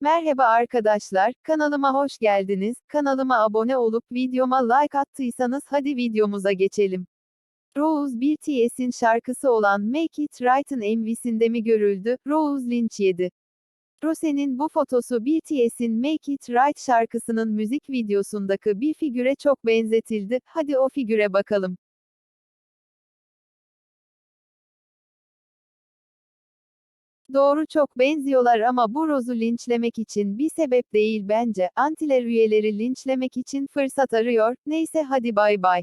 Merhaba arkadaşlar, kanalıma hoş geldiniz. Kanalıma abone olup videoma like attıysanız hadi videomuza geçelim. Rose BTS'in şarkısı olan Make It Right'ın MV'sinde mi görüldü? Rose linç yedi. Rose'nin bu fotosu BTS'in Make It Right şarkısının müzik videosundaki bir figüre çok benzetildi. Hadi o figüre bakalım. Doğru çok benziyorlar ama bu Rose'u linçlemek için bir sebep değil bence. Antiler üyeleri linçlemek için fırsat arıyor. Neyse hadi bay bay.